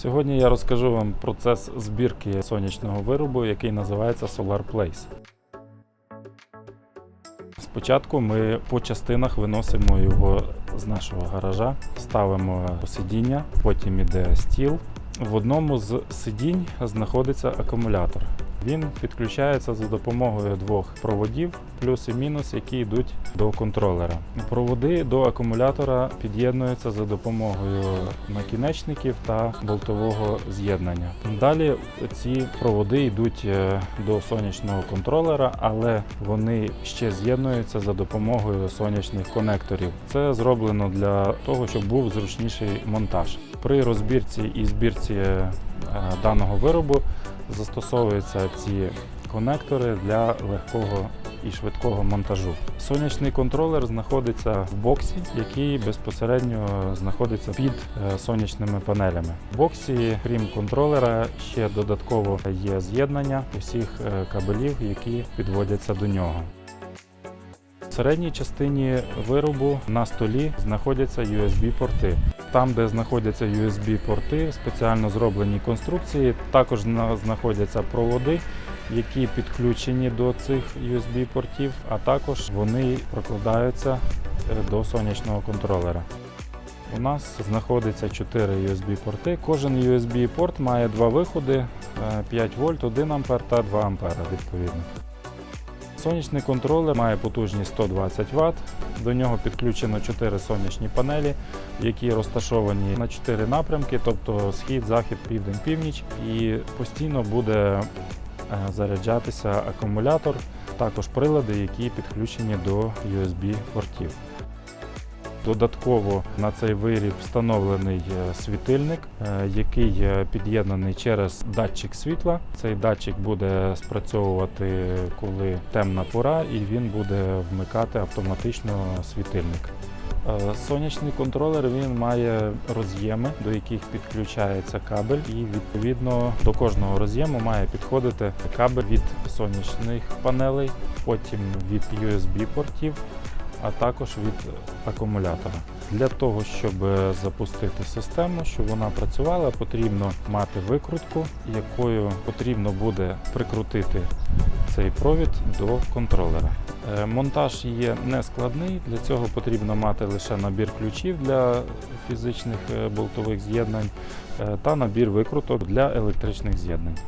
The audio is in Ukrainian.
Сьогодні я розкажу вам процес збірки сонячного виробу, який називається Solar Place. Спочатку ми по частинах виносимо його з нашого гаража, ставимо сидіння, потім іде стіл. В одному з сидінь знаходиться акумулятор. Він підключається за допомогою двох проводів, плюс і мінус, які йдуть до контролера. Проводи до акумулятора під'єднуються за допомогою накінечників та болтового з'єднання. Далі ці проводи йдуть е, до сонячного контролера, але вони ще з'єднуються за допомогою сонячних конекторів. Це зроблено для того, щоб був зручніший монтаж. При розбірці і збірці е, даного виробу застосовуються ці конектори для легкого і швидкого монтажу. Сонячний контролер знаходиться в боксі, який безпосередньо знаходиться під е, сонячними панелями. В боксі, крім контролера, ще додатково є з'єднання усіх е, кабелів, які підводяться до нього. Середній частині виробу на столі знаходяться USB-порти. Там, де знаходяться USB-порти, спеціально зроблені конструкції, також знаходяться проводи, які підключені до цих USB-портів, а також вони прокладаються е, до сонячного контролера. У нас знаходиться 4 USB-порти. Кожен USB-порт має два виходи: е, 5 вольт, 1 ампер та 2 ампера відповідно. Сонячний контролер має потужність 120 Вт. До нього підключено 4 сонячні панелі, які розташовані на 4 напрямки, тобто схід, захід, південь, північ. І постійно буде е, заряджатися акумулятор, також прилади, які підключені до USB-портів. Додатково на цей виріб встановлений е, світильник, е, який е, під'єднаний через датчик світла. Цей датчик буде спрацьовувати, коли темна пора, і він буде вмикати автоматично світильник. Сонячний контролер він має роз'єми, до яких підключається кабель, і відповідно до кожного роз'єму має підходити кабель від сонячних панелей, потім від USB-портів, а також від акумулятора. Для того, щоб е, запустити систему, щоб вона працювала, потрібно мати викрутку, якою потрібно буде прикрутити цей провід до контролера. Е, Монтаж є нескладний, для цього потрібно мати лише набір ключів для фізичних е, болтових з'єднань та набір викруток для електричних з'єднань.